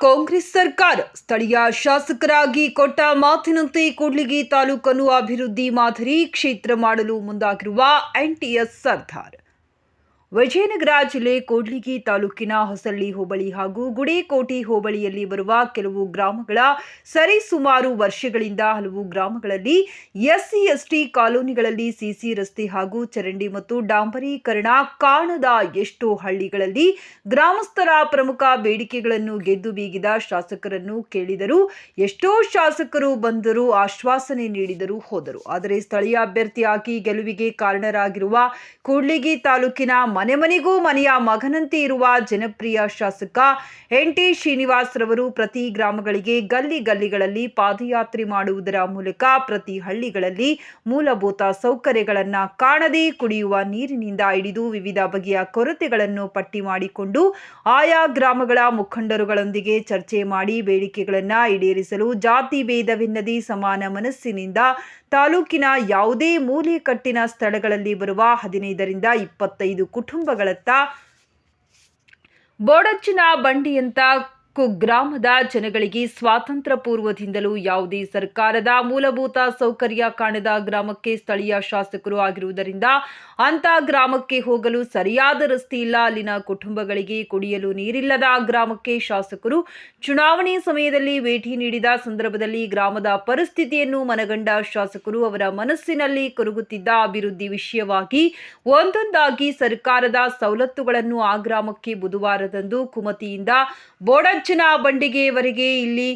ಕಾಂಗ್ರೆಸ್ ಸರ್ಕಾರ ಸ್ಥಳೀಯ ಶಾಸಕರಾಗಿ ಕೊಟ್ಟ ಮಾತಿನಂತೆ ಕೂಡ್ಲಿಗಿ ತಾಲೂಕನ್ನು ಅಭಿವೃದ್ಧಿ ಮಾದರಿ ಕ್ಷೇತ್ರ ಮಾಡಲು ಮುಂದಾಗಿರುವ ಎನ್ಟಿಎಸ್ ಸರ್ದಾರ್. ವಿಜಯನಗರ ಜಿಲ್ಲೆ ಕೂಡ್ಲಿಗಿ ತಾಲೂಕಿನ ಹೊಸಳ್ಳಿ ಹೋಬಳಿ ಹಾಗೂ ಗುಡೇಕೋಟಿ ಹೋಬಳಿಯಲ್ಲಿ ಬರುವ ಕೆಲವು ಗ್ರಾಮಗಳ ಸರಿಸುಮಾರು ವರ್ಷಗಳಿಂದ ಹಲವು ಗ್ರಾಮಗಳಲ್ಲಿ ಎಸ್ಸಿ, ಎಸ್ಟಿ ಕಾಲೋನಿಗಳಲ್ಲಿ ಸಿಸಿ ರಸ್ತೆ ಹಾಗೂ ಚರಂಡಿ ಮತ್ತು ಡಾಂಬರೀಕರಣ ಕಾಣದ ಎಷ್ಟೋ ಹಳ್ಳಿಗಳಲ್ಲಿ ಗ್ರಾಮಸ್ಥರ ಪ್ರಮುಖ ಬೇಡಿಕೆಗಳನ್ನು ಗೆದ್ದು ಬೀಗಿದ ಶಾಸಕರನ್ನು ಕೇಳಿದರು ಎಷ್ಟೋ ಶಾಸಕರು ಬಂದರು ಆಶ್ವಾಸನೆ ನೀಡಿದರು ಹೋದರು. ಆದರೆ ಸ್ಥಳೀಯ ಅಭ್ಯರ್ಥಿಯಾಗಿ ಗೆಲುವಿಗೆ ಕಾರಣರಾಗಿರುವ ಕೂಡ್ಲಿಗಿ ತಾಲೂಕಿನ ಮನೆ ಮನೆಗೂ ಮನೆಯ ಮಗನಂತೆ ಇರುವ ಜನಪ್ರಿಯ ಶಾಸಕ ಎನ್ ಟಿ ಶ್ರೀನಿವಾಸ್ ರವರು ಪ್ರತಿ ಗ್ರಾಮಗಳಿಗೆ ಗಲ್ಲಿ ಗಲ್ಲಿಗಳಲ್ಲಿ ಪಾದಯಾತ್ರೆ ಮಾಡುವುದರ ಮೂಲಕ ಪ್ರತಿ ಹಳ್ಳಿಗಳಲ್ಲಿ ಮೂಲಭೂತ ಸೌಕರ್ಯಗಳನ್ನು ಕಾಣದೇ ಕುಡಿಯುವ ನೀರಿನಿಂದ ಹಿಡಿದು ವಿವಿಧ ಬಗೆಯ ಕೊರತೆಗಳನ್ನು ಪಟ್ಟಿ ಮಾಡಿಕೊಂಡು ಆಯಾ ಗ್ರಾಮಗಳ ಮುಖಂಡರುಗಳೊಂದಿಗೆ ಚರ್ಚೆ ಮಾಡಿ ಬೇಡಿಕೆಗಳನ್ನು ಈಡೇರಿಸಲು ಜಾತಿ ಭೇದವಿನ್ನದೆ ಸಮಾನ ಮನಸ್ಸಿನಿಂದ ತಾಲೂಕಿನ ಯಾವುದೇ ಮೂಲೆ ಕಟ್ಟಿನ ಸ್ಥಳಗಳಲ್ಲಿ ಬರುವ ಹದಿನೈದರಿಂದ ಇಪ್ಪತ್ತೈದು ಕುಟುಂಬಗಳತ್ತ ಬೋಡಚ್ಚಿನ ಬಂಡಿಯಂತ ಕುಗ್ರಾಮದ ಜನಗಳಿಗೆ ಸ್ವಾತಂತ್ರ್ಯ ಪೂರ್ವದಿಂದಲೂ ಯಾವುದೇ ಸರ್ಕಾರದ ಮೂಲಭೂತ ಸೌಕರ್ಯ ಕಾಣದ ಗ್ರಾಮಕ್ಕೆ ಸ್ಥಳೀಯ ಶಾಸಕರು ಆಗಿರುವುದರಿಂದ ಅಂತ ಗ್ರಾಮಕ್ಕೆ ಹೋಗಲು ಸರಿಯಾದ ರಸ್ತೆ ಇಲ್ಲ. ಅಲ್ಲಿನ ಕುಟುಂಬಗಳಿಗೆ ಕುಡಿಯಲು ನೀರಿಲ್ಲದ ಗ್ರಾಮಕ್ಕೆ ಶಾಸಕರು ಚುನಾವಣೆ ಸಮಯದಲ್ಲಿ ಭೇಟಿ ನೀಡಿದ ಸಂದರ್ಭದಲ್ಲಿ ಗ್ರಾಮದ ಪರಿಸ್ಥಿತಿಯನ್ನು ಮನಗಂಡ ಶಾಸಕರು ಅವರ ಮನಸ್ಸಿನಲ್ಲಿ ಕೊರಗುತ್ತಿದ್ದ ಅಭಿವೃದ್ಧಿ ವಿಷಯವಾಗಿ ಒಂದೊಂದಾಗಿ ಸರ್ಕಾರದ ಸವಲತ್ತುಗಳನ್ನು ಆ ಗ್ರಾಮಕ್ಕೆ ಬುಧವಾರದಂದು ಕುಮತಿಯಿಂದ ಬೋಡಜ್ಜನ ಬಂಡಿಗೆಯವರೆಗೆ ಇಲ್ಲಿ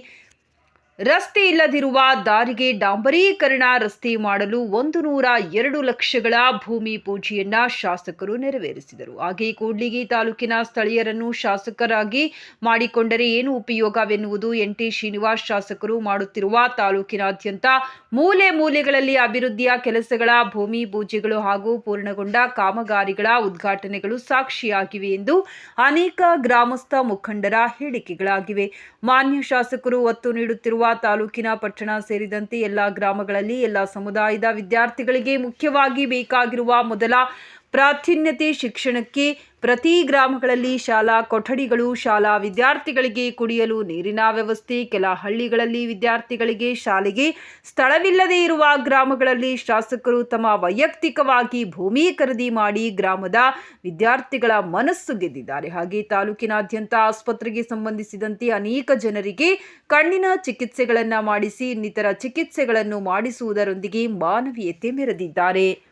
ರಸ್ತೆ ಇಲ್ಲದಿರುವ ದಾರಿಗೆ ಡಾಂಬರೀಕರಣ ರಸ್ತೆ ಮಾಡಲು ಒಂದು ನೂರ ಎರಡು ಲಕ್ಷಗಳ ಭೂಮಿ ಪೂಜೆಯನ್ನ ಶಾಸಕರು ನೆರವೇರಿಸಿದರು. ಹಾಗೆ ಕೂಡ್ಲಿಗಿ ತಾಲೂಕಿನ ಸ್ಥಳೀಯರನ್ನು ಶಾಸಕರಾಗಿ ಮಾಡಿಕೊಂಡರೆ ಏನು ಉಪಯೋಗವೆನ್ನುವುದು ಎನ್ ಟಿ ಶ್ರೀನಿವಾಸ್ ಶಾಸಕರು ಮಾಡುತ್ತಿರುವ ತಾಲೂಕಿನಾದ್ಯಂತ ಮೂಲೆ ಮೂಲೆಗಳಲ್ಲಿ ಅಭಿವೃದ್ಧಿಯ ಕೆಲಸಗಳ ಭೂಮಿ ಪೂಜೆಗಳು ಹಾಗೂ ಪೂರ್ಣಗೊಂಡ ಕಾಮಗಾರಿಗಳ ಉದ್ಘಾಟನೆಗಳು ಸಾಕ್ಷಿಯಾಗಿವೆ ಎಂದು ಅನೇಕ ಗ್ರಾಮಸ್ಥ ಮುಖಂಡರ ಹೇಳಿಕೆಗಳಾಗಿವೆ. ಮಾನ್ಯ ಶಾಸಕರು ಒತ್ತು ನೀಡುತ್ತಿರುವ ತಾಲೂಕಿನ ಪಟ್ಟಣ ಸೇರಿದಂತೆ ಎಲ್ಲ ಗ್ರಾಮಗಳಲ್ಲಿ ಎಲ್ಲ ಸಮುದಾಯದ ವಿದ್ಯಾರ್ಥಿಗಳಿಗೆ ಮುಖ್ಯವಾಗಿ ಬೇಕಾಗಿರುವ ಮೊದಲ ಪ್ರಾಧಾನ್ಯತೆ ಶಿಕ್ಷಣಕ್ಕೆ ಪ್ರತಿ ಗ್ರಾಮಗಳಲ್ಲಿ ಶಾಲಾ ಕೊಠಡಿಗಳು, ಶಾಲಾ ವಿದ್ಯಾರ್ಥಿಗಳಿಗೆ ಕುಡಿಯಲು ನೀರಿನ ವ್ಯವಸ್ಥೆ, ಕೆಲ ಹಳ್ಳಿಗಳಲ್ಲಿ ವಿದ್ಯಾರ್ಥಿಗಳಿಗೆ ಶಾಲೆಗೆ ಸ್ಥಳವಿಲ್ಲದೆ ಇರುವ ಗ್ರಾಮಗಳಲ್ಲಿ ಶಾಸಕರು ತಮ್ಮ ವೈಯಕ್ತಿಕವಾಗಿ ಭೂಮಿ ಖರೀದಿ ಮಾಡಿ ಗ್ರಾಮದ ವಿದ್ಯಾರ್ಥಿಗಳ ಮನಸ್ಸು ಗೆದ್ದಿದ್ದಾರೆ. ಹಾಗೆ ತಾಲೂಕಿನಾದ್ಯಂತ ಆಸ್ಪತ್ರೆಗೆ ಸಂಬಂಧಿಸಿದಂತೆ ಅನೇಕ ಜನರಿಗೆ ಕಣ್ಣಿನ ಚಿಕಿತ್ಸೆಗಳನ್ನು ಮಾಡಿಸಿ, ಇನ್ನಿತರ ಚಿಕಿತ್ಸೆಗಳನ್ನು ಮಾಡಿಸುವುದರೊಂದಿಗೆ ಮಾನವೀಯತೆ ಮೆರೆದಿದ್ದಾರೆ.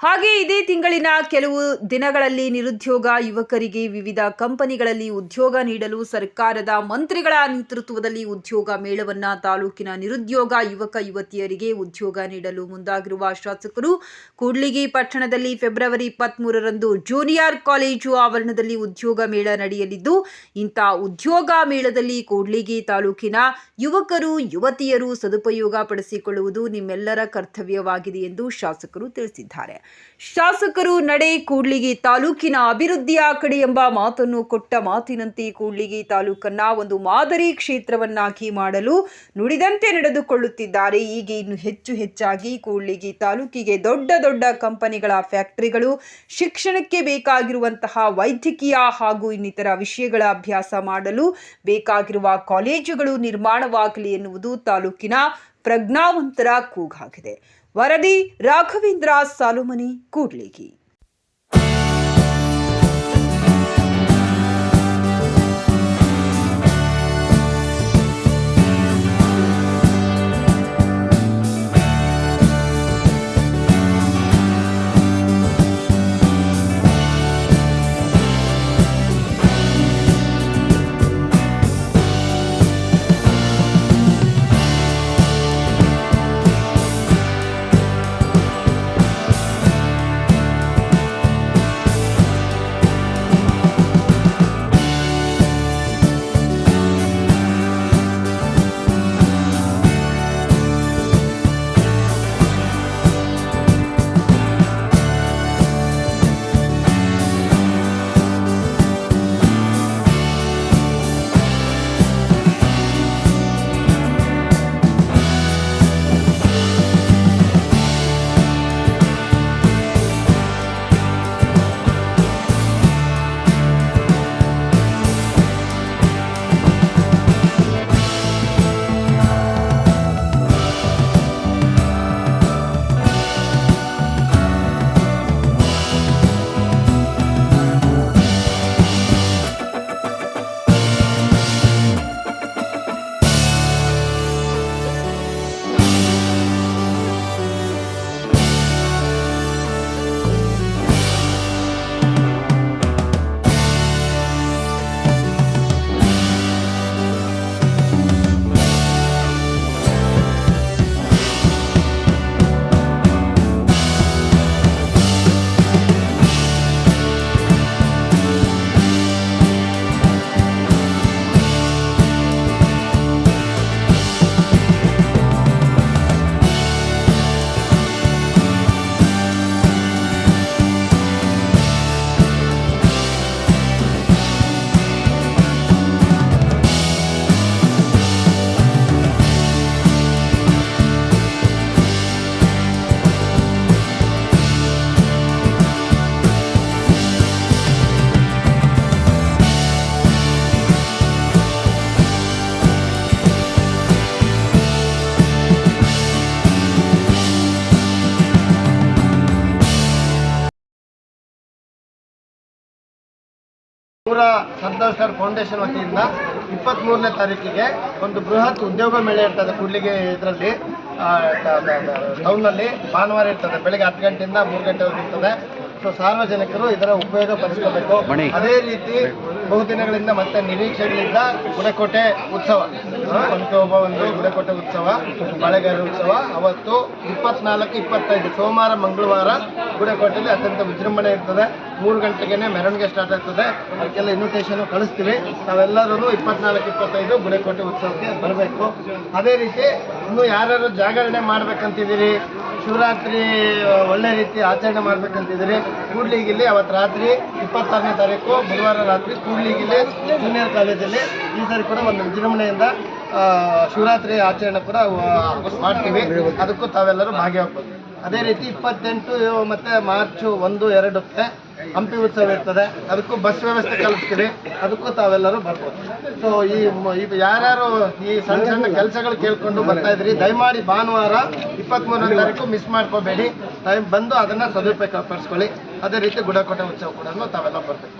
ಹಾಗೆ ಇದೇ ತಿಂಗಳಿನ ಕೆಲವು ದಿನಗಳಲ್ಲಿ ನಿರುದ್ಯೋಗ ಯುವಕರಿಗೆ ವಿವಿಧ ಕಂಪನಿಗಳಲ್ಲಿ ಉದ್ಯೋಗ ನೀಡಲು ಸರ್ಕಾರದ ಮಂತ್ರಿಗಳ ನೇತೃತ್ವದಲ್ಲಿ ಉದ್ಯೋಗ ಮೇಳವನ್ನ ತಾಲೂಕಿನ ನಿರುದ್ಯೋಗ ಯುವಕ ಯುವತಿಯರಿಗೆ ಉದ್ಯೋಗ ನೀಡಲು ಮುಂದಾಗಿರುವ ಶಾಸಕರು ಕೂಡ್ಲಿಗಿ ಪಟ್ಟಣದಲ್ಲಿ ಫೆಬ್ರವರಿ ಇಪ್ಪತ್ಮೂರರಂದು ಜೂನಿಯರ್ ಕಾಲೇಜು ಆವರಣದಲ್ಲಿ ಉದ್ಯೋಗ ಮೇಳ ನಡೆಯಲಿದ್ದು, ಇಂಥ ಉದ್ಯೋಗ ಮೇಳದಲ್ಲಿ ಕೂಡ್ಲಿಗಿ ತಾಲೂಕಿನ ಯುವಕರು, ಯುವತಿಯರು ಸದುಪಯೋಗ ಪಡಿಸಿಕೊಳ್ಳುವುದು ನಿಮ್ಮೆಲ್ಲರ ಕರ್ತವ್ಯವಾಗಿದೆ ಎಂದು ಶಾಸಕರು ತಿಳಿಸಿದ್ದಾರೆ. ಶಾಸಕರು ನಡೆ ಕೂಡ್ಲಿಗಿ ತಾಲೂಕಿನ ಅಭಿವೃದ್ಧಿಯ ಕಡೆ ಎಂಬ ಮಾತನ್ನು ಕೊಟ್ಟ ಮಾತಿನಂತೆ ಕೂಡ್ಲಿಗಿ ತಾಲೂಕನ್ನ ಒಂದು ಮಾದರಿ ಕ್ಷೇತ್ರವನ್ನಾಗಿ ಮಾಡಲು ನುಡಿದಂತೆ ನಡೆದುಕೊಳ್ಳುತ್ತಿದ್ದಾರೆ. ಈಗ ಇನ್ನು ಹೆಚ್ಚು ಹೆಚ್ಚಾಗಿ ಕೂಡ್ಲಿಗಿ ತಾಲೂಕಿಗೆ ದೊಡ್ಡ ದೊಡ್ಡ ಕಂಪನಿಗಳ ಫ್ಯಾಕ್ಟರಿಗಳು, ಶಿಕ್ಷಣಕ್ಕೆ ಬೇಕಾಗಿರುವಂತಹ ವೈದ್ಯಕೀಯ ಹಾಗೂ ಇನ್ನಿತರ ವಿಷಯಗಳ ಅಭ್ಯಾಸ ಮಾಡಲು ಬೇಕಾಗಿರುವ ಕಾಲೇಜುಗಳು ನಿರ್ಮಾಣವಾಗಲಿ ಎನ್ನುವುದು ತಾಲೂಕಿನ ಪ್ರಜ್ಞಾವಂತರ ಕೂಗಾಗಿದೆ. ವರದಿ ರಾಘವೇಂದ್ರ ಸಾಲುಮನಿ ಕೂಡ್ಲಿಗಿ ಪೂರ ಸರ್ದಾರ್ ಸರ್ ಫೌಂಡೇಶನ್ ವತಿಯಿಂದ ಇಪ್ಪತ್ತ್ ಮೂರನೇ ತಾರೀಕಿಗೆ ಒಂದು ಬೃಹತ್ ಉದ್ಯೋಗ ಮೇಳ ಇರ್ತದೆ ಕೂಡ್ಲಿಗೆ ಇದರಲ್ಲಿ ಟೌನ್ನಲ್ಲಿ. ಭಾನುವಾರ ಇರ್ತದೆ ಬೆಳಿಗ್ಗೆ ಹತ್ತು ಗಂಟೆಯಿಂದ ಮೂರು ಗಂಟೆವರೆಗೆ ಇರ್ತದೆ. ಸೊ ಸಾರ್ವಜನಿಕರು ಇದರ ಉಪಯೋಗ ಪಡಿಸ್ಕೋಬೇಕು. ಅದೇ ರೀತಿ ಬಹುದಿನಗಳಿಂದ ಮತ್ತೆ ನಿರೀಕ್ಷೆಗಳಿಂದ ಗುಡಕೋಟೆ ಉತ್ಸವ. ಒಬ್ಬ ಒಂದು ಗುಡಕೋಟೆ ಉತ್ಸವ ಬಾಳೆಗಾರ ಉತ್ಸವ. ಅವತ್ತು ಇಪ್ಪತ್ನಾಲ್ಕು, ಇಪ್ಪತ್ತೈದು ಸೋಮವಾರ, ಮಂಗಳವಾರ ಗುಡಕೋಟೆಯಲ್ಲಿ ಅತ್ಯಂತ ವಿಜೃಂಭಣೆ ಇರ್ತದೆ. ಮೂರು ಗಂಟೆಗೆ ಮೆರವಣಿಗೆ ಸ್ಟಾರ್ಟ್ ಆಗ್ತದೆ. ಅದಕ್ಕೆಲ್ಲ ಇನ್ವಿಟೇಷನ್ ಕಳಿಸ್ತೀವಿ. ನಾವೆಲ್ಲರೂ ಇಪ್ಪತ್ನಾಲ್ಕು, ಇಪ್ಪತ್ತೈದು ಗುಡಕೋಟೆ ಉತ್ಸವಕ್ಕೆ ಬರಬೇಕು. ಅದೇ ರೀತಿ ಇನ್ನು ಯಾರ್ಯಾರು ಜಾಗರಣೆ ಮಾಡ್ಬೇಕಂತಿದ್ದೀರಿ, ಶಿವರಾತ್ರಿ ಒಳ್ಳೆ ರೀತಿ ಆಚರಣೆ ಮಾಡ್ಬೇಕಂತಿದ್ದೀರಿ, ಕೂಡ್ಲಿಗಿಲ್ಲಿ ಅವತ್ತು ರಾತ್ರಿ ಇಪ್ಪತ್ತಾರನೇ ತಾರೀಕು, ಬುಧವಾರ ರಾತ್ರಿ ಕೂಡ್ಲಿಗಿಲ್ಲಿ ಜೂನಿಯರ್ ಕಾಲೇಜಲ್ಲಿ ಈ ಸಾರಿ ಕೂಡ ಒಂದು ವಿಜೃಂಭಣೆಯಿಂದ ಶಿವರಾತ್ರಿ ಆಚರಣೆ ಕೂಡ ಮಾಡ್ತೀವಿ. ಅದಕ್ಕೂ ತಾವೆಲ್ಲರೂ ಭಾಗಿಯಾಗ್ಬೋದು. ಅದೇ ರೀತಿ ಇಪ್ಪತ್ತೆಂಟು ಮತ್ತು ಮಾರ್ಚ್ ಒಂದು ಎರಡಕ್ಕೆ ಹಂಪಿ ಉತ್ಸವ ಇರ್ತದೆ. ಅದಕ್ಕೂ ಬಸ್ ವ್ಯವಸ್ಥೆ ಕಲಿಸ್ತೀವಿ. ಅದಕ್ಕೂ ತಾವೆಲ್ಲರೂ ಬರ್ಬೋದು. ಸೊ ಈ ಯಾರ್ಯಾರು ಈ ಸಣ್ಣ ಸಣ್ಣ ಕೆಲಸಗಳು ಕೇಳ್ಕೊಂಡು ಬರ್ತಾ ಇದ್ರಿ ದಯಮಾಡಿ ಭಾನುವಾರ ಇಪ್ಪತ್ತ್ಮೂರನೇ ತಾರೀಕು ಮಿಸ್ ಮಾಡ್ಕೋಬೇಡಿ. ಟೈಮ್ ಬಂದು ಅದನ್ನ ಸದುಪಯೋಗ ಪಡಿಸ್ಕೊಳ್ಳಿ. ಅದೇ ರೀತಿ ಗುಡಕೋಟೆ ಉತ್ಸವ ಕೂಡ ತಾವೆಲ್ಲ ಬರ್ಬೇಕು.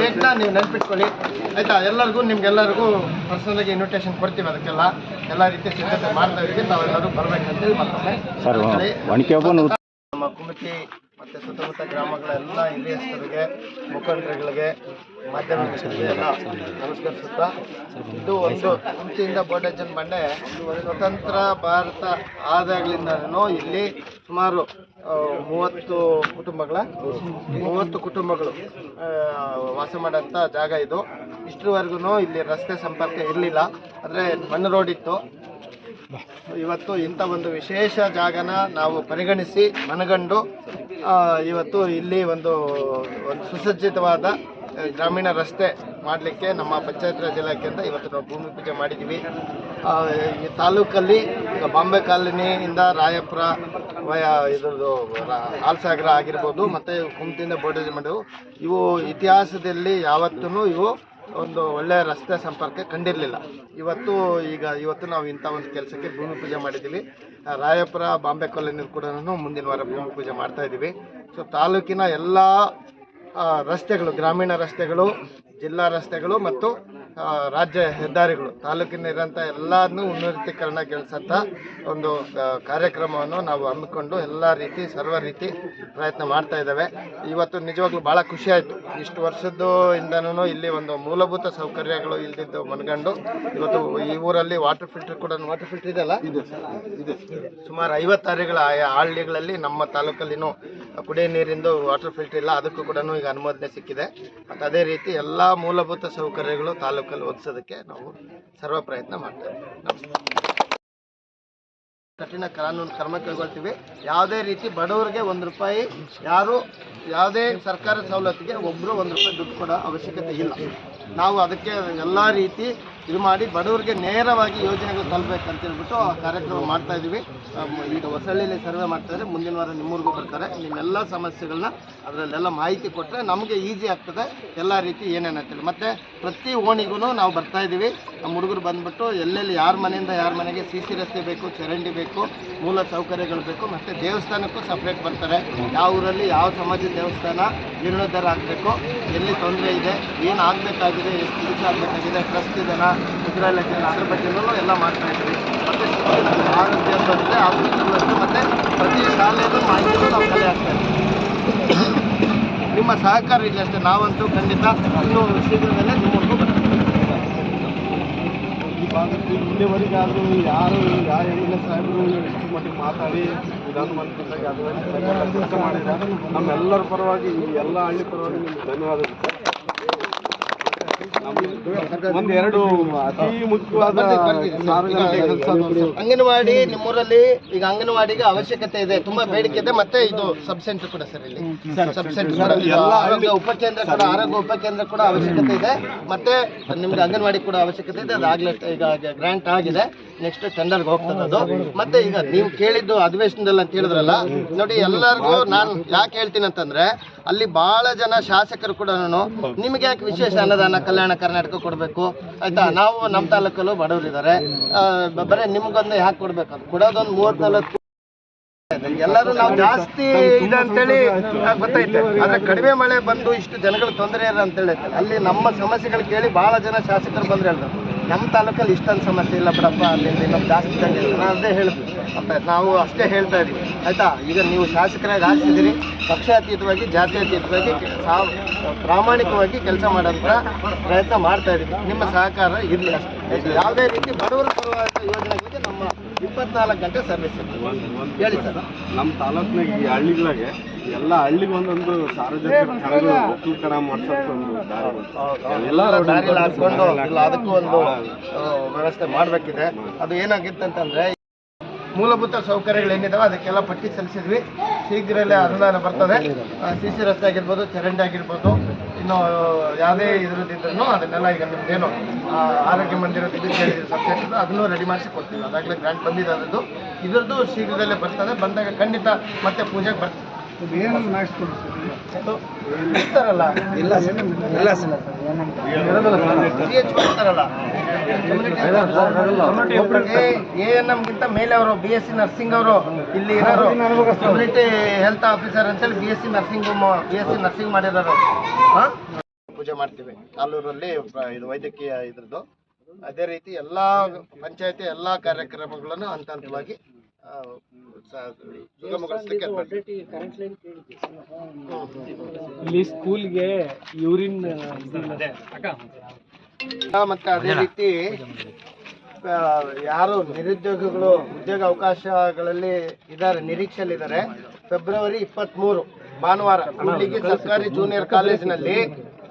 ಡೇಟ್ನ ನೀವು ನೆನ್ಪಿಟ್ಕೊಳ್ಳಿ. ಆಯ್ತಾ? ಎಲ್ಲರಿಗೂ ನಿಮ್ಗೆಲ್ಲರಿಗೂ ಪರ್ಸನಲಾಗಿ ಇನ್ವಿಟೇಷನ್ ಕೊಡ್ತೀವಿ ಅದಕ್ಕೆಲ್ಲ. ಎಲ್ಲ ರೀತಿ ಸಿದ್ಧತೆ ಮಾಡ್ತಾ ಇದ್ದೀವಿ. ತಾವೆಲ್ಲರೂ ಬರ್ಬೇಕಂತೇಳಿ ಮತ್ತೊಮ್ಮೆ ಹೇಳಿ. ನಮ್ಮ ಕುಮಟಿ ಮತ್ತೆ ಸುತ್ತಮುತ್ತ ಗ್ರಾಮಗಳೆಲ್ಲ ಹಿರಿಯಸ್ಥರಿಗೆ ಮುಖಂಡರುಗಳಿಗೆ ಮಾಧ್ಯಮ ನಮಸ್ಕರಿಸುತ್ತಾ, ಇದು ಒಂದು ಹಂಪಿಯಿಂದ ಬೋಡಜ್ಜನ ಬಂಡೆ. ಸ್ವತಂತ್ರ ಭಾರತ ಆದಾಗಲಿಂದನೂ ಇಲ್ಲಿ ಸುಮಾರು ಮೂವತ್ತು ಕುಟುಂಬಗಳ, ಮೂವತ್ತು ಕುಟುಂಬಗಳು ವಾಸ ಮಾಡೋಂಥ ಜಾಗ ಇದು. ಇಷ್ಟರವರೆಗೂ ಇಲ್ಲಿ ರಸ್ತೆ ಸಂಪರ್ಕ ಇರಲಿಲ್ಲ. ಅಂದರೆ ಮಣ್ಣು ರೋಡ್ ಇತ್ತು. ಇವತ್ತು ಇಂಥ ಒಂದು ವಿಶೇಷ ಜಾಗನ ನಾವು ಪರಿಗಣಿಸಿ ಮನಗಂಡು ಇವತ್ತು ಇಲ್ಲಿ ಒಂದು ಒಂದು ಸುಸಜ್ಜಿತವಾದ ಗ್ರಾಮೀಣ ರಸ್ತೆ ಮಾಡಲಿಕ್ಕೆ ನಮ್ಮ ಪಂಚಾಯತ್ ರಾಜ್ ಇಲಾಖೆಯಿಂದ ಇವತ್ತು ನಾವು ಭೂಮಿ ಪೂಜೆ ಮಾಡಿದ್ದೀವಿ ಈ ತಾಲೂಕಲ್ಲಿ ಬಾಂಬೆ ಕಾಲೋನಿಯಿಂದ ರಾಯಪುರ ವಯ ಇದ್ರದ್ದು ಹಾಲ್ಸಾಗರ ಆಗಿರ್ಬೋದು, ಮತ್ತು ಕುಮಟಿಯಿಂದ ಬೋರ್ಡೇಜ್ ಮಾಡಿವು ಇವು ಇತಿಹಾಸದಲ್ಲಿ ಯಾವತ್ತೂ ಇವು ಒಂದು ಒಳ್ಳೆಯ ರಸ್ತೆ ಸಂಪರ್ಕ ಕಂಡಿರಲಿಲ್ಲ. ಇವತ್ತು ಈಗ, ಇವತ್ತು ನಾವು ಇಂಥ ಒಂದು ಕೆಲಸಕ್ಕೆ ಭೂಮಿ ಪೂಜೆ ಮಾಡಿದ್ದೀವಿ ರಾಯಪುರ ಬಾಂಬೆ ಕಾಲೋನಿ ಕೂಡ ಮುಂದಿನ ವಾರ ಭೂಮಿ ಪೂಜೆ ಮಾಡ್ತಾ ಇದ್ದೀವಿ. ಸೊ ತಾಲೂಕಿನ ಎಲ್ಲ ರಸ್ತೆಗಳು, ಗ್ರಾಮೀಣ ರಸ್ತೆಗಳು, ಜಿಲ್ಲಾ ರಸ್ತೆಗಳು ಮತ್ತು ರಾಜ್ಯ ಹೆದ್ದಾರಿಗಳು ತಾಲೂಕಿನಿರೋಂಥ ಉನ್ನತೀಕರಣ ಉನ್ನತೀಕರಣಗೊಳಿಸಂಥ ಒಂದು ಕಾರ್ಯಕ್ರಮವನ್ನು ನಾವು ಹಮ್ಮಿಕೊಂಡು ಎಲ್ಲ ರೀತಿ ಸರ್ವ ರೀತಿ ಪ್ರಯತ್ನ ಮಾಡ್ತಾ ಇದ್ದಾವೆ. ಇವತ್ತು ನಿಜವಾಗ್ಲೂ ಭಾಳ ಖುಷಿ ಆಯಿತು. ಇಷ್ಟು ವರ್ಷದ್ದು ಇಂದನೂ ಇಲ್ಲಿ ಒಂದು ಮೂಲಭೂತ ಸೌಕರ್ಯಗಳು ಇಲ್ದಿದ್ದು ಮನಗಂಡು. ಇವತ್ತು ಈ ಊರಲ್ಲಿ ವಾಟರ್ ಫಿಲ್ಟರ್ ಕೂಡ ವಾಟರ್ ಫಿಲ್ಟರ್ ಇದೆಲ್ಲ ಇದೆ ಇದೆ. ಸುಮಾರು ಐವತ್ತು ಹಳ್ಳಿಗಳ ಆ ಹಳ್ಳಿಗಳಲ್ಲಿ ನಮ್ಮ ತಾಲೂಕಲ್ಲಿನೂ ಕುಡಿಯ ನೀರಿಂದು ವಾಟರ್ ಫಿಲ್ಟರ್ ಇಲ್ಲ. ಅದಕ್ಕೂ ಕೂಡ ಈಗ ಅನುಮೋದನೆ ಸಿಕ್ಕಿದೆ. ಮತ್ತು ಅದೇ ರೀತಿ ಎಲ್ಲ ಮೂಲಭೂತ ಸೌಕರ್ಯಗಳು ತಾಲೂಕಲ್ಲಿ ನಾವು ಸರ್ವ ಪ್ರಯತ್ನ ಮಾಡ್ತೇವೆ. ಕಠಿಣ ಕಾನೂನು ಕ್ರಮ ಕೈಗೊಳ್ತೀವಿ. ಯಾವುದೇ ರೀತಿ ಬಡವರಿಗೆ ಒಂದು ರೂಪಾಯಿ, ಯಾರು ಯಾವುದೇ ಸರ್ಕಾರದ ಸವಲತ್ತಿಗೆ ಒಬ್ಬರು ಒಂದು ರೂಪಾಯಿ ದುಡ್ಡು ಕೊಡೋ ಅವಶ್ಯಕತೆ ಇಲ್ಲ. ನಾವು ಅದಕ್ಕೆ ಎಲ್ಲ ರೀತಿ ಇದು ಮಾಡಿ ಬಡವರಿಗೆ ನೇರವಾಗಿ ಯೋಜನೆಗಳು ತಲುಪಬೇಕಂತ ಹೇಳ್ಬಿಟ್ಟು ಆ ಕಾರ್ಯಕ್ರಮ ಮಾಡ್ತಾ ಇದ್ದೀವಿ ಈಗ ಹೊಸಳ್ಳಿಯಲ್ಲಿ ಸರ್ವೆ ಮಾಡ್ತಾ ಇದ್ದಾರೆ ಮುಂದಿನ ವಾರ ನಿಮ್ಮೂರಿಗೂ ಬರ್ತಾರೆ. ನಿಮ್ಮೆಲ್ಲ ಸಮಸ್ಯೆಗಳನ್ನ ಅದರಲ್ಲೆಲ್ಲ ಮಾಹಿತಿ ಕೊಟ್ಟರೆ ನಮಗೆ ಈಸಿ ಆಗ್ತದೆ. ಎಲ್ಲ ರೀತಿ ಏನೇನು ಅಂತೇಳಿ ಮತ್ತು ಪ್ರತಿ ಓಣಿಗೂ ನಾವು ಬರ್ತಾ ಇದ್ದೀವಿ ನಮ್ಮ ಹುಡುಗರು ಬಂದ್ಬಿಟ್ಟು ಎಲ್ಲೆಲ್ಲಿ ಯಾರ ಮನೆಯಿಂದ ಯಾರ ಮನೆಗೆ ಸಿ ಸಿ ರಸ್ತೆ ಬೇಕು, ಚರಂಡಿ ಬೇಕು, ಮೂಲ ಸೌಕರ್ಯಗಳು ಬೇಕು, ಮತ್ತು ದೇವಸ್ಥಾನಕ್ಕೂ ಸಪ್ರೇಟ್ ಬರ್ತಾರೆ. ಯಾವ ಊರಲ್ಲಿ ಯಾವ ಸಮಾಜ ದೇವಸ್ಥಾನ ಜೀರ್ಣೋದ್ಧಾರ ಆಗಬೇಕು. ಎಲ್ಲಿ ತೊಂದರೆ ಇದೆ, ಏನು ಆಗಬೇಕಾಗಿದೆ, ಎಷ್ಟು ದಿವಸ ಆಗಬೇಕಾಗಿದೆ ಟ್ರಸ್ಟ್ ಮುದ್ರಾ ಇಲಾಖೆ ಅದ್ರ ಬಗ್ಗೆನೂ ಎಲ್ಲ ಮಾಡ್ತಾ ಇದ್ದೀವಿ ಮತ್ತು ಆರೋಗ್ಯ ಬಂದರೆ ಆಸ್ಪತ್ರೆಗಳಷ್ಟು ಮತ್ತು ಪ್ರತಿ ಶಾಲೆಯಲ್ಲೂ ಮಾಹಿತಿಗಳು ನಾವು ಕಲೆ ಆಗ್ತಾ ಇದ್ದೀವಿ ನಿಮ್ಮ ಸಹಕಾರ ಇಲ್ಲ ಅಷ್ಟೇ, ನಾವಂತೂ ಖಂಡಿತ ಇನ್ನೂ ಶೀಘ್ರದಲ್ಲೇ ನಿಮ್ಮವರೆಗೂ ಬರ್ತೀವಿ. ಈ ಭಾಗಕ್ಕೆ ಇಲ್ಲಿವರೆಗಾದರೂ ಯಾರು ಯಾವ ಎಂ ಎಲ್ ಎ ಸಾಹೇಬರು ಮಟ್ಟಿಗೆ ಮಾತಾಡಿ ಕೆಲಸ ಮಾಡಿದ್ದಾರೆ ನಮ್ಮೆಲ್ಲರ ಪರವಾಗಿ ಎಲ್ಲ ಹಳ್ಳಿ ಪರವಾಗಿ ನಿಮ್ಗೆ ಧನ್ಯವಾದ ಒಂದು ಎರಡು ಅತಿ ಮುಖ್ಯವಾದ ಅಂಗನವಾಡಿ ನಿಮ್ಮೂರಲ್ಲಿ ಈಗ ಅಂಗನವಾಡಿಗೆ ಅವಶ್ಯಕತೆ ಇದೆ ತುಂಬಾ ಬೇಡಿಕೆ ಇದೆ ಮತ್ತೆ ಇದು ಸಬ್ ಸೆಂಟರ್ ಕೂಡ ಸರ್ ಇಲ್ಲಿ. ಸಬ್ ಸೆಂಟರ್ ಕೂಡ ಎಲ್ಲ ಆರೋಗ್ಯ ಉಪಕೇಂದ್ರ ಕೂಡ ಆರೋಗ್ಯ ಉಪಕೇಂದ್ರ ಕೂಡ ಅವಶ್ಯಕತೆ ಇದೆ ಮತ್ತೆ ನಿಮ್ಗೆ ಅಂಗನವಾಡಿ ಕೂಡ ಅವಶ್ಯಕತೆ ಇದೆ ಅದಾಗ್ಲೇ ಈಗ ಗ್ರಾಂಟ್ ಆಗಿದೆ. ನೆಕ್ಸ್ಟ್ ಟೆಂಡರ್ಗೆ ಹೋಗ್ತದೆ ಅದು. ಮತ್ತೆ ಈಗ ನೀವು ಕೇಳಿದ್ದು ಅಧಿವೇಶನದಲ್ಲಿ ಅಂತ ಹೇಳಿದ್ರಲ್ಲ, ನೋಡಿ ಎಲ್ಲರಿಗೂ ನಾನು ಯಾಕೆ ಹೇಳ್ತೀನಿ ಅಂತಂದ್ರೆ, ಅಲ್ಲಿ ಬಹಳ ಜನ ಶಾಸಕರು ಕೂಡ ನಿಮ್ಗೆ ಯಾಕೆ ವಿಶೇಷ ಅನ್ನದಾನ ಕಲ್ಯಾಣ ಕರ್ನಾಟಕ ಕೊಡಬೇಕು? ಆಯ್ತಾ? ನಾವು ನಮ್ಮ ತಾಲೂಕಲ್ಲೂ ಬಡವರಿದ್ದಾರೆ ಬರೀ ನಿಮ್ಗೊಂದು ಯಾಕೆ ಕೊಡ್ಬೇಕು ಅದು ಕೊಡೋದೊಂದು ಮೂವತ್ ನಲ್ವತ್ತು ಎಲ್ಲರೂ ನಾವು ಜಾಸ್ತಿ ಇದೆ ಅಂತೇಳಿ ಹೇಳಿ ಗೊತ್ತೈತೆ. ಆದ್ರೆ ಕಡಿಮೆ ಮಳೆ ಬಂದು ಇಷ್ಟು ಜನಗಳು ತೊಂದರೆ ಇಲ್ಲ ಅಂತೇಳಿ ಅಲ್ಲಿ ನಮ್ಮ ಸಮಸ್ಯೆಗಳು ಕೇಳಿ ಬಹಳ ಜನ ಶಾಸಕರು ಬಂದ್ರೆ ಹೇಳಿದ್ರು ನಮ್ಮ ತಾಲೂಕಲ್ಲಿ ಇಷ್ಟೊಂದು ಸಮಸ್ಯೆ ಇಲ್ಲ ಬಿಡಪ್ಪ, ಅಲ್ಲಿಂದ ಇನ್ನೊಂದು ಜಾಸ್ತಿ ಇಲ್ಲ ನಾನು ಅದೇ ಹೇಳಿದ್ವಿ ಅಂತ ನಾವು ಅಷ್ಟೇ ಹೇಳ್ತಾ ಇದ್ದೀವಿ. ಆಯಿತಾ? ಈಗ ನೀವು ಶಾಸಕರಾಗಿ ಹಾಕ್ಸಿದ್ದೀರಿ ಪಕ್ಷಾತೀತವಾಗಿ, ಜಾತ್ಯತೀತವಾಗಿ ಸಾವ್ ಪ್ರಾಮಾಣಿಕವಾಗಿ ಕೆಲಸ ಮಾಡೋಂಥ ಪ್ರಯತ್ನ ಮಾಡ್ತಾ ಇದ್ದೀವಿ. ನಿಮ್ಮ ಸಹಕಾರ ಇರಲಿ ಅಷ್ಟೇ. ಯಾವುದೇ ರೀತಿ ಬಡವರ ಪರವಾದ ಯೋಜನೆಗಳಿಗೆ ನಮ್ಮ ಇಪ್ಪತ್ನಾಲ್ಕು ಗಂಟೆ ಸರ್ವಿಸ್ ಹೇಳಿ ಸರ್. ನಮ್ಮ ತಾಲೂಕಿನ ಈ ಹಳ್ಳಿಗಳಿಗೆ ಎಲ್ಲ ಹಳ್ಳಿಗೆ ಒಂದೊಂದು ಸಾರ್ವಜನಿಕ ಸ್ಥಳಗಳು ಒಕ್ಕಲುತನ ಮಾಡ್ಸೋಕೆ ಒಂದು ದಾರಿ. ಎಲ್ಲ ಹಾಕೊಂಡು ಇಲ್ಲ ಅದಕ್ಕೂ ಒಂದು ವ್ಯವಸ್ಥೆ ಮಾಡಬೇಕಿದೆ. ಅದು ಏನಾಗಿತ್ತು ಅಂತಂದ್ರೆ ಮೂಲಭೂತ ಸೌಕರ್ಯಗಳು ಏನಿದಾವೆ ಅದಕ್ಕೆಲ್ಲ ಪಟ್ಟಿ ಸಲ್ಲಿಸಿದ್ವಿ. ಶೀಘ್ರದಲ್ಲೇ ಅನುದಾನ ಬರ್ತದೆ. ಸಿ ಸಿ ರಸ್ತೆ ಆಗಿರ್ಬೋದು ಚರಂಡಿ ಆಗಿರ್ಬೋದು ಇನ್ನು ಯಾವುದೇ ಇದ್ರದ್ದಿದ್ರು ಅದನ್ನೆಲ್ಲ ಈಗ ನಿಮ್ದೇನು ಆರೋಗ್ಯ ಇದು ಕೇಳಿದ್ರು ಸಬ್ಜೆಕ್ಟ್ ಅದನ್ನು ರೆಡಿ ಮಾಡಿಸಿ ಕೊಡ್ತೀವಿ. ಅದಾಗಲೇ ಗ್ರಾಂಟ್ ಬಂದಿದೆ ಅದರದ್ದು ಇದರದ್ದು ಶೀಘ್ರದಲ್ಲೇ ಬರ್ತದೆ. ಬಂದಾಗ ಖಂಡಿತ ಮತ್ತೆ ಪೂಜೆಗೆ ಬರ್ತದೆ ಇರ್ತಾರಲ್ಲ ಇಲ್ಲ CH ಬರ್ತಾರಲ್ಲ ಎ ಎನ್ ಗಿಂತ ಮೇಲೆ ಅವರು ಬಿ ಎಸ್ ಸಿ ನರ್ಸಿಂಗ್ ಅವರು ಇಲ್ಲಿ ಇರೋರು ಕಮ್ಯುನಿಟಿ ಹೆಲ್ತ್ ಆಫೀಸರ್ ಅಂತೇಳಿ B S C nursing B S C nursing ಮಾಡಿರೋರು ಹಾ? ಪೂಜೆ ಮಾಡ್ತೀವಿ. ಕಾಲೂರಲ್ಲಿ ಇದು ವೈದ್ಯಕೀಯ ಇದ್ರದ್ದು. ಅದೇ ರೀತಿ ಎಲ್ಲಾ ಪಂಚಾಯತಿ ಎಲ್ಲಾ ಕಾರ್ಯಕ್ರಮಗಳನ್ನು ಹಂತ ಹಂತವಾಗಿ ಇಲ್ಲಿ ಸ್ಕೂಲ್ಗೆ ಯೂರಿನ್ ಮತ್ತೆ ಅದೇ ರೀತಿ ಯಾರು ನಿರುದ್ಯೋಗಿಗಳು ಉದ್ಯೋಗ ಅವಕಾಶಗಳಲ್ಲಿ ಇದ್ದಾರೆ ನಿರೀಕ್ಷೆಯಲ್ಲಿದ್ದಾರೆ. ಫೆಬ್ರವರಿ ಇಪ್ಪತ್ಮೂರು ಭಾನುವಾರ ಹುಡುಗಿ ಸರ್ಕಾರಿ ಜೂನಿಯರ್ ಕಾಲೇಜಿನಲ್ಲಿ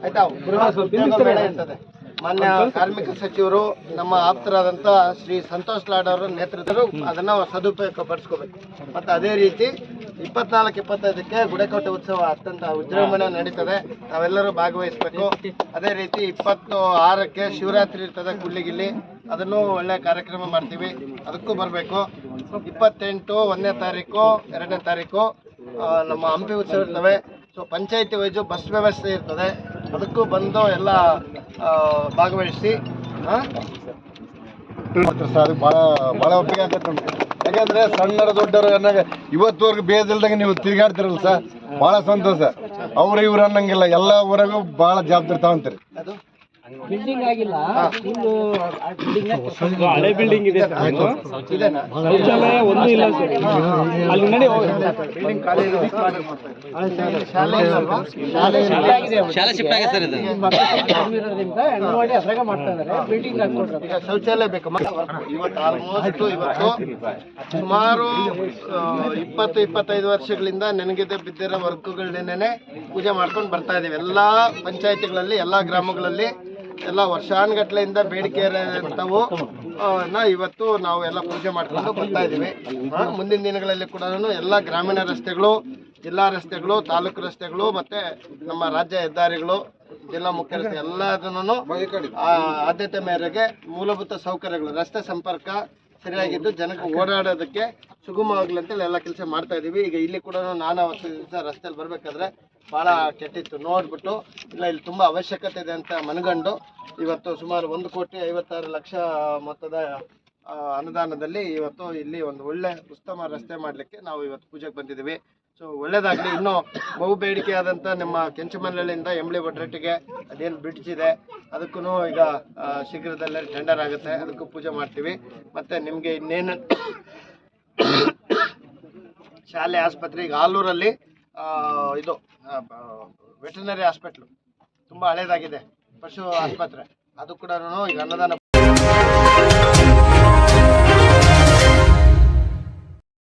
ಆಯ್ತಾ ಬೃಹತ್ ಉದ್ಯೋಗ ಮೇಳ ಇರ್ತದೆ. ಮಾನ್ಯ ಕಾರ್ಮಿಕ ಸಚಿವರು ನಮ್ಮ ಆಪ್ತರಾದಂಥ ಶ್ರೀ ಸಂತೋಷ್ ಲಾಡ್ ಅವರ ನೇತೃತ್ವರು ಅದನ್ನು ಸದುಪಯೋಗ ಪಡಿಸ್ಕೋಬೇಕು ಮತ್ತೆ ಅದೇ ರೀತಿ ಇಪ್ಪತ್ನಾಲ್ಕು, ಇಪ್ಪತ್ತೈದಕ್ಕೆ ಗುಡೆಕೋಟೆ ಉತ್ಸವ ಅತ್ಯಂತ ವಿಜೃಂಭಣೆ ನಡೀತದೆ. ನಾವೆಲ್ಲರೂ ಭಾಗವಹಿಸಬೇಕು. ಅದೇ ರೀತಿ ಇಪ್ಪತ್ತು ಆರಕ್ಕೆ ಶಿವರಾತ್ರಿ ಇರ್ತದೆ ಗುಳ್ಳಿಗಿಲ್ಲಿ ಅದನ್ನು ಒಳ್ಳೆ ಕಾರ್ಯಕ್ರಮ ಮಾಡ್ತೀವಿ. ಅದಕ್ಕೂ ಬರಬೇಕು. ಇಪ್ಪತ್ತೆಂಟು, ಒಂದನೇ ತಾರೀಕು, ಎರಡನೇ ತಾರೀಕು ನಮ್ಮ ಹಂಪಿ ಉತ್ಸವ ಇರ್ತವೆ. ಸೊ ಪಂಚಾಯತಿ ವೈಜು ಬಸ್ ವ್ಯವಸ್ಥೆ ಇರ್ತದೆ. ಅದಕ್ಕೂ ಬಂದು ಎಲ್ಲ ಭಾಗವಹಿಸಿ? ಸರ್ ಭಾಳ ಭಾಳ ಒಪ್ಪಿಗೆ ಆಗತ್ತೆ ಯಾಕಂದ್ರೆ ಸಣ್ಣರ ದೊಡ್ಡರು ಅನ್ನ ಇವತ್ತುವರೆಗೂ ಬೇಜಲ್ದಂಗೆ ನೀವು ತಿರುಗಾಡ್ತಿರಲ್ಲ ಸರ್ ಭಾಳ ಸಂತೋಷ. ಅವ್ರು ಇವ್ರು ಅನ್ನಂಗಿಲ್ಲ, ಎಲ್ಲ ಊರಾಗೂ ಭಾಳ ಜವಾಬ್ದಾರಿ ತಗೊಂತೀರಿ. ಬಿಲ್ಡಿಂಗ್ ಆಗಿಲ್ಲ. ಒಂದು ಹಳೆ ಬಿಲ್ಡಿಂಗ್ ಇದೆ ಸರ್. ಇದು. ಇದೇನಾ ಶೌಚಾಲಯ ಒಂದು ಇಲ್ಲ ಸರ್. ಅಲ್ಲಿ ನಡಿ. ಶಾಲೆ. ಶಿಫ್ಟ್ ಆಗಿದೆ ಸರ್ ಇದು. ಇರೋದ್ರಿಂದ ಅಂಗನವಾಡಿ ಅದ್ರಾಗ ಮಾಡ್ತಾ ಇದಾರೆ. ಬಿಲ್ಡಿಂಗ್ ಹಾಕೊಟ್ರೆ ಈಗ ಶೌಚಾಲಯ ಬೇಕು. ಇವತ್ತು ಆಲ್ಮೋಸ್ಟ್ ಇವತ್ತು ಸುಮಾರು ಇಪ್ಪತ್ತು ಇಪ್ಪತ್ತೈದು ವರ್ಷಗಳಿಂದ ನೆನಗಿದೆ ಬಿದ್ದಿರೋ ವರ್ಕ್ಗಳನ್ನೇನೆ ಪೂಜೆ ಮಾಡ್ಕೊಂಡು ಬರ್ತಾ ಇದೀವಿ. ಎಲ್ಲಾ ಪಂಚಾಯತಿಗಳಲ್ಲಿ ಎಲ್ಲಾ ಗ್ರಾಮಗಳಲ್ಲಿ ಎಲ್ಲ ವರ್ಷಾನ್ಗಟ್ಲೆಯಿಂದ ಬೇಡಿಕೆ ನ ಇವತ್ತು ನಾವು ಎಲ್ಲ ಪೂಜೆ ಮಾಡ್ಕೊಂಡು ಬರ್ತಾ ಇದೀವಿ ಮುಂದಿನ ದಿನಗಳಲ್ಲಿ ಕೂಡ ಎಲ್ಲ ಗ್ರಾಮೀಣ ರಸ್ತೆಗಳು, ಜಿಲ್ಲಾ ರಸ್ತೆಗಳು, ತಾಲೂಕು ರಸ್ತೆಗಳು, ಮತ್ತೆ ನಮ್ಮ ರಾಜ್ಯ ಹೆದ್ದಾರಿಗಳು, ಜಿಲ್ಲಾ ಮುಖ್ಯ ರಸ್ತೆ ಎಲ್ಲದನ್ನು ಆದ್ಯತೆ ಮೇರೆಗೆ ಮೂಲಭೂತ ಸೌಕರ್ಯಗಳು, ರಸ್ತೆ ಸಂಪರ್ಕ ಸರಿಯಾಗಿದ್ದು ಜನಕ್ಕೆ ಓಡಾಡೋದಕ್ಕೆ ಸುಗಮವಾಗ್ಲಿ ಅಂತೇಳಿ ಎಲ್ಲ ಕೆಲಸ ಮಾಡ್ತಾ ಇದೀವಿ ಈಗ ಇಲ್ಲಿ ಕೂಡ ನಾನು ದಿವಸ ರಸ್ತೆಯಲ್ಲಿ ಬರ್ಬೇಕಾದ್ರೆ ಭಾಳ ಕೆಟ್ಟಿತ್ತು. ನೋಡ್ಬಿಟ್ಟು, ಇಲ್ಲ, ಇಲ್ಲಿ ತುಂಬ ಅವಶ್ಯಕತೆ ಇದೆ ಅಂತ ಮನಗಂಡು ಇವತ್ತು ಸುಮಾರು ಒಂದು ಕೋಟಿ ಐವತ್ತಾರು ಲಕ್ಷ ಮೊತ್ತದ ಅನುದಾನದಲ್ಲಿ ಇವತ್ತು ಇಲ್ಲಿ ಒಂದು ಒಳ್ಳೆ ಉತ್ತಮ ರಸ್ತೆ ಮಾಡಲಿಕ್ಕೆ ನಾವು ಇವತ್ತು ಪೂಜೆಗೆ ಬಂದಿದ್ದೀವಿ. ಸೊ ಒಳ್ಳೇದಾಗಲಿ. ಇನ್ನೂ ಬಹು ಬೇಡಿಕೆಯಾದಂಥ ನಿಮ್ಮ ಕೆಂಚಮನಹಳ್ಳಿಯಿಂದ ಎಂಬ್ಳಿ ಒಡ್ರಟ್ಟಿಗೆ ಅದೇನು ಬ್ರಿಡ್ಜ್ ಇದೆ ಅದಕ್ಕೂ ಈಗ ಶೀಘ್ರದಲ್ಲೇ ಟೆಂಡರ್ ಆಗುತ್ತೆ. ಅದಕ್ಕೂ ಪೂಜೆ ಮಾಡ್ತೀವಿ. ಮತ್ತು ನಿಮಗೆ ಇನ್ನೇನು, ಶಾಲೆ ಆಸ್ಪತ್ರೆ ಈಗ ಆಲೂರಲ್ಲಿ ಇದು ವೆಟರ್ನರಿ ಹಾಸ್ಪಿಟ್ಲು. ತುಂಬ ಹಳೇದಾಗಿದೆ. ಪಶು ಆಸ್ಪತ್ರೆ. ಅದು ಕೂಡ ಈಗ ಅನ್ನದಾನ